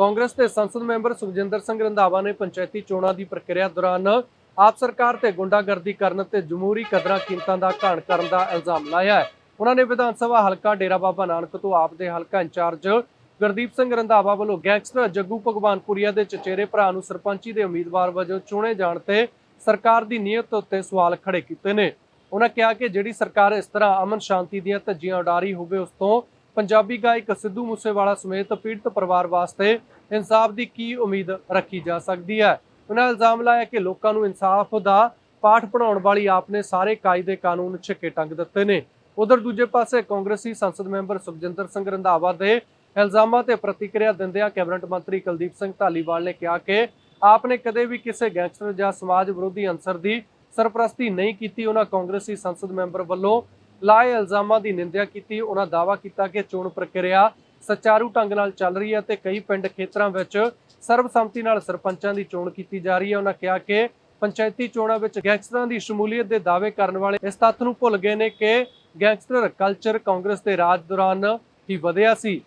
ਕਾਂਗਰਸ ਦੇ ਸੰਸਦ ਮੈਂਬਰ ਸੁਖਜਿੰਦਰ ਸਿੰਘ ਰੰਧਾਵਾ ਨੇ ਪੰਚਾਇਤੀ ਚੋਣਾਂ ਦੀ ਪ੍ਰਕਿਰਿਆ ਦੌਰਾਨ ਆਪ ਸਰਕਾਰ ਤੇ ਗੁੰਡਾਗਰਦੀ ਕਰਨ ਤੇ ਜਮਹੂਰੀ ਕਦਰਾਂ ਕੀਮਤਾਂ ਦਾ ਘਾਣ ਕਰਨ ਦਾ ਇਲਜ਼ਾਮ ਲਾਇਆ ਹੈ। ਉਹਨਾਂ ਨੇ ਵਿਧਾਨ ਸਭਾ ਹਲਕਾ ਡੇਰਾ ਬਾਬਾ ਨਾਨਕ ਤੋਂ ਆਪ ਦੇ ਹਲਕਾ ਇੰਚਾਰਜ ਗੁਰਦੀਪ ਸਿੰਘ ਰੰਧਾਵਾ ਵੱਲੋਂ ਗੈਂਗਸਟਰ ਜੱਗੂ ਭਗਵਾਨਪੁਰੀਆ ਦੇ ਚਚੇਰੇ ਭਰਾ ਨੂੰ ਸਰਪੰਚੀ ਦੇ ਉਮੀਦਵਾਰ ਵਜੋਂ ਚੁਣੇ ਜਾਣ ਤੇ ਸਰਕਾਰ ਦੀ ਨੀਅਤ ਉੱਤੇ ਸਵਾਲ ਖੜੇ ਕੀਤੇ ਨੇ। ਉਹਨਾਂ ਕਿਹਾ ਕਿ ਜਿਹੜੀ ਸਰਕਾਰ ਇਸ ਤਰ੍ਹਾਂ ਅਮਨ ਸ਼ਾਂਤੀ ਦੀਆਂ ਧੱਜੀਆਂ ਉਡਾਰੀ ਹੋਵੇ, ਉਸ ਤੋਂ ਪੰਜਾਬੀ ਗਾਇਕ ਸਿੱਧੂ ਮੂਸੇਵਾਲਾ ਸਮੇਤ ਪੀੜਤ ਪਰਿਵਾਰ ਵਾਸਤੇ ਇਨਸਾਫ ਦੀ ਕੀ ਉਮੀਦ ਰੱਖੀ ਜਾ ਸਕਦੀ ਹੈ? ਉਹਨਾਂ ਇਲਜ਼ਾਮ ਲਾਇਆ ਕਿ ਲੋਕਾਂ ਨੂੰ ਇਨਸਾਫ ਦਾ ਪਾਠ ਪੜਾਉਣ ਵਾਲੀ ਆਪ ਨੇ ਸਾਰੇ ਕਾਇਦੇ ਕਾਨੂੰਨ ਛਿੱਕੇ ਟੰਗ ਦਿੱਤੇ ਨੇ। ਉਧਰ ਦੂਜੇ ਪਾਸੇ ਕਾਂਗਰਸੀ ਸੰਸਦ ਮੈਂਬਰ ਸੁਖਜਿੰਦਰ ਸਿੰਘ ਰੰਧਾਵਾ ਦੇ ਇਲਜ਼ਾਮਾਂ ਤੇ ਪ੍ਰਤੀਕਿਰਿਆ ਦਿੰਦਿਆਂ ਕੈਬਨਿਟ ਮੰਤਰੀ ਕੁਲਦੀਪ ਸਿੰਘ ਧਾਲੀਵਾਲ ਨੇ ਕਿਹਾ ਕਿ ਆਪ ਨੇ ਕਦੇ ਵੀ ਕਿਸੇ ਗੈਂਗਸਟਰ ਜਾਂ ਸਮਾਜ ਵਿਰੋਧੀ ਅੰਸਰ ਦੀ ਸਰਪ੍ਰਸਤੀ ਨਹੀਂ ਕੀਤੀ। ਉਹਨਾਂ ਕਾਂਗਰਸੀ ਸੰਸਦ ਮੈਂਬਰ ਵੱਲੋਂ ਲਾਏ ਇਲਜ਼ਾਮਾਂ ਦੀ ਨਿੰਦਿਆ ਕੀਤੀ, ਉਹਨਾਂ ਦਾਅਵਾ ਕੀਤਾ ਕਿ ਚੋਣ ਪ੍ਰਕਿਰਿਆ ਸੁਚਾਰੂ ਢੰਗ ਨਾਲ ਚੱਲ ਰਹੀ ਹੈ ਤੇ ਕਈ ਪਿੰਡ ਖੇਤਰਾਂ ਵਿੱਚ ਸਰਬਸੰਮਤੀ ਨਾਲ ਸਰਪੰਚਾਂ ਦੀ ਚੋਣ ਕੀਤੀ ਜਾ ਰਹੀ ਹੈ। ਉਹਨਾਂ ਕਿਹਾ ਕਿ ਪੰਚਾਇਤੀ ਚੋਣਾਂ ਵਿੱਚ ਗੈਂਗਸਟਰਾਂ ਦੀ ਸ਼ਮੂਲੀਅਤ ਦੇ ਦਾਅਵੇ ਕਰਨ ਵਾਲੇ ਇਸ ਤੱਥ ਨੂੰ ਭੁੱਲ ਗਏ ਨੇ ਕਿ ਗੈਂਗਸਟਰ ਕਲਚਰ ਕਾਂਗਰਸ ਦੇ ਰਾਜ ਦੌਰਾਨ ਹੀ ਵਧਿਆ ਸੀ।